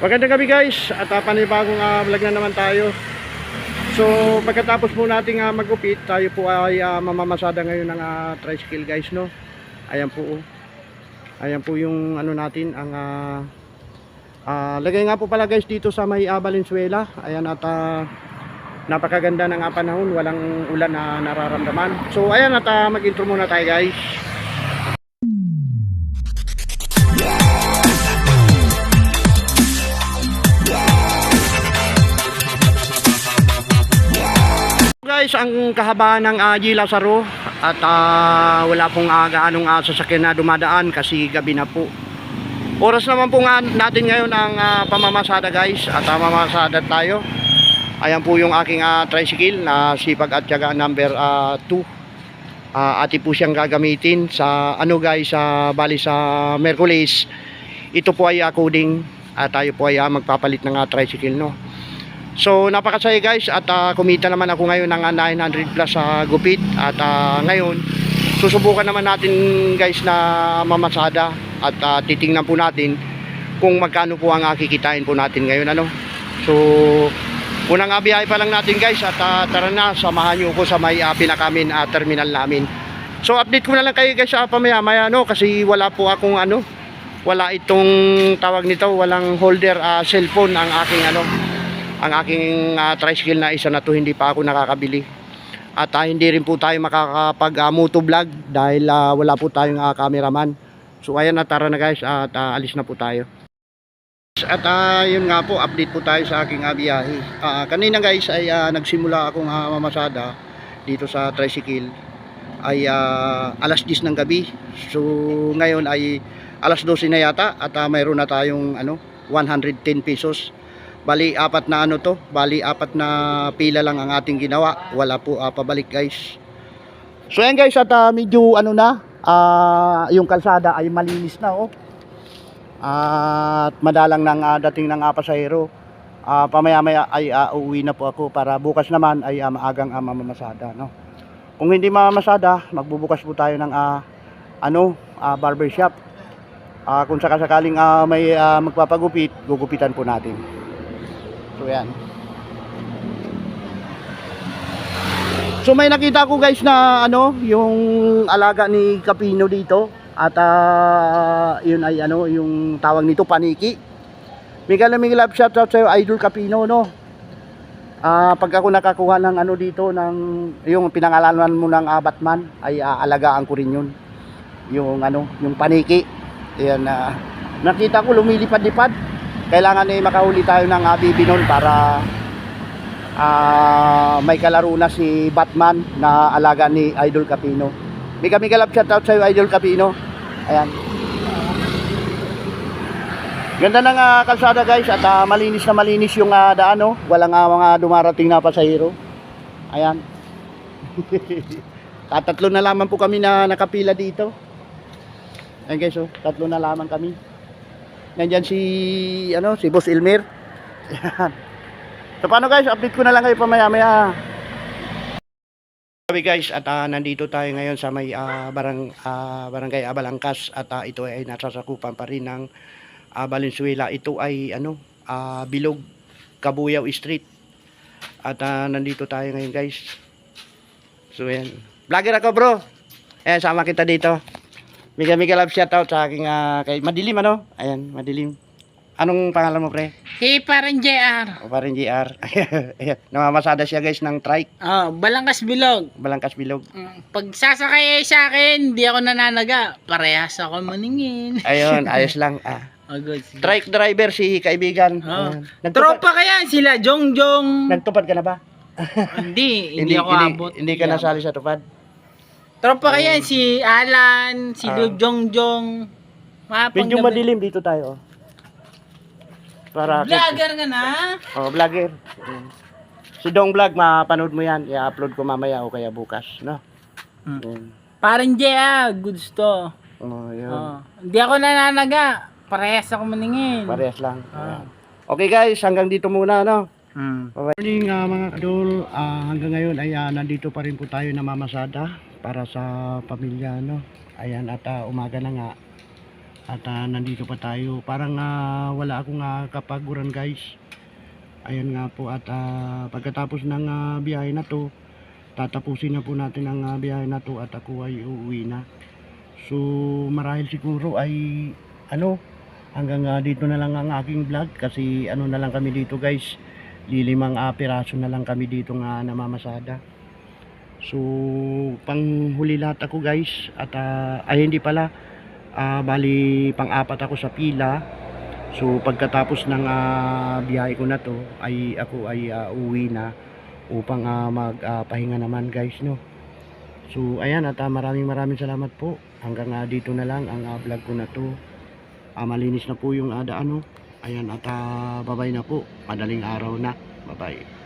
Magandang gabi guys at uh, panibagong uh, vlog na naman tayo. So pagkatapos po nating uh, magupit, tayo po ay uh, mamamasada ngayon ng uh, tricycle guys no. Ayan po. oh. Ayan po yung ano natin ang uh, uh, lagay nga po pala guys dito sa may uh, Valenzuela. Ayan at uh, napakaganda ng uh, panahon, walang ulan na nararamdaman. So ayan at uh, mag-intro muna tayo guys. Guys ang kahabaan ng uh, G. Lazaro at ah, wala pong uh, gaanong uh, sasakyan na dumadaan kasi gabi na po. Oras naman po nga natin ngayon ang ah, pamamasada guys. At uh, mamamasada tayo. Ayan po yung aking ah, tricycle na sipag at yaga number 2 Ah, ati po siyang gagamitin sa ano guys sa bali sa Merkulis ito po ay uh, coding at tayo po ay ah, magpapalit ng ah, tricycle no So napakasaya guys. At ah, kumita naman ako ngayon ng ah, 900 plus sa gupit. At ah, ngayon susubukan naman natin guys na mamasada. At ah, titingnan po natin kung magkano po ang ah, kikitain po natin ngayon ano. So unang ah, biyahe pa lang natin guys. At ah, tara na. Samahan niyo ko sa may uh, pinakamin ah, terminal namin. So update ko na lang kayo guys sa pamaya maya no kasi wala po akong ano? Wala itong tawag nito. Walang holder ah, cellphone ang aking ano ang aking ah, tricycle na isa na to hindi pa ako nakakabili. At ah, hindi rin po tayo makakapag uh, moto vlog dahil ah, wala po tayong ah, cameraman. So ayan na tara na guys at ah, alis na po tayo. At ah, yun nga po update po tayo sa aking ah, biyahe. Ah, kanina guys ay ah, nagsimula akong ah, mamasada dito sa tricycle. Ay ah, alas 10 ng gabi. So ngayon ay alas 12 na yata at ah, mayroon na tayong ano 110 pesos Bali apat na ano to, bali apat na pila lang ang ating ginawa. Wala po ah, pabalik guys. So yan guys at ah, medyo ano na, ah, yung kalsada ay malinis na oh. at madalang nang ah, dating ng ah, pasahero. Ah, pamaya-maya ay ah, uuwi na po ako para bukas naman ay ah, maagang ah, mamamasada no. Kung hindi mamamasada, magbubukas po tayo ng ah, ano, ah, barbershop. Ah, kung sakasakaling ah, may ah, magpapagupit, gugupitan po natin. So yan. So may nakita ko guys na ano, yung alaga ni Capino dito at ah, yun ay ano, yung tawag nito paniki. Miguel Miguel love shout out sa Idol Capino no. Ah, pag ako nakakuha ng ano dito ng yung pinangalanan mo ng ah, Batman ay ah, alagaan ko rin yun. Yung ano, yung paniki. Ayan na nakita ko lumilipad-lipad kailangan eh makahuli tayo ng uh, bibi nun para ah, may kalaro na si Batman na alaga ni Idol Capino. Mika Mika love shout out sa Idol Capino. Ayan. Ganda ng ah, kalsada guys at ah, malinis na malinis yung ah, daan no. Walang ah, mga dumarating na pasahero. Ayan. Tatatlo na lamang po kami na nakapila dito. Ayan guys, oh, tatlo na lamang kami. Nandyan si ano, si Boss Ilmir. Yan. So paano guys, update ko na lang kayo pamaya-maya. Sabi guys, at ah, nandito tayo ngayon sa may ah, barang, ah, barangay Abalangkas at ah, ito ay nasasakupan pa rin ng ah, Valenzuela. Ito ay ano, ah, Bilog, Kabuyaw Street. At ah, nandito tayo ngayon guys. So yan. Vlogger ako bro. Eh, sama kita dito. Mega mega love shout out sa aking ah, kay Madilim ano? Ayan, Madilim. Anong pangalan mo pre? Hey, parang JR. O parang GR. Ayan, namamasada siya guys ng trike, Oh, Balangkas Bilog. Balangkas Bilog. Mm, Pag sasakay sa akin, di ako nananaga. Parehas ako maningin. Ayun, ayos lang. Ah. Oh, good. sige. Trike driver si kaibigan. Oh. Ayan. Nagtupad, Tropa kaya sila, Jong Jong. nagtupad ka na ba? hindi, hindi, ako abot. Hindi, ka Yeah. nasali sa tupad. Tropa kaya si Alan, si Ah. Jong Jong. Mapang Medyo madilim dito tayo. oh. Para Vlogger ka na? Oh, vlogger. Si Dong Vlog, mapanood mo yan. I-upload ko mamaya o kaya bukas, no? Mm. Ayan. Parang JR, goods to. Oh, yun. Oh. Hindi ako nananaga. Parehas ako maningin. Parehas lang. Ah. Ayan. Okay guys, hanggang dito muna, no? Mm. Morning uh, mga kadol, Ah, hanggang ngayon ay ah, nandito pa rin po tayo na mamasada para sa pamilya no. Ayan at ah, umaga na nga At ah, nandito pa tayo. Parang ah, wala akong ah, kapaguran guys. Ayan nga po at ah, pagkatapos ng ah, biyahe na to, tatapusin na po natin ang ah, biyahe na to at ako ay uuwi na. So marahil siguro ay ano hanggang ah, dito na lang ang aking vlog kasi ano na lang kami dito guys. Lilimang ah, piraso na lang kami dito nga namamasada. So panghuli lahat ako guys at ah, ay hindi pala ah, bali pang-apat ako sa pila. So pagkatapos ng ah, biyahe ko na to ay ako ay ah, uwi na upang ah, magpahinga naman guys no. So ayan at ah, maraming maraming salamat po. Hanggang ah, dito na lang ang ah, vlog ko na to. Ah, malinis na po yung ah, daan no. Ayan at ah, bye-bye na po. Madaling araw na. Bye-bye.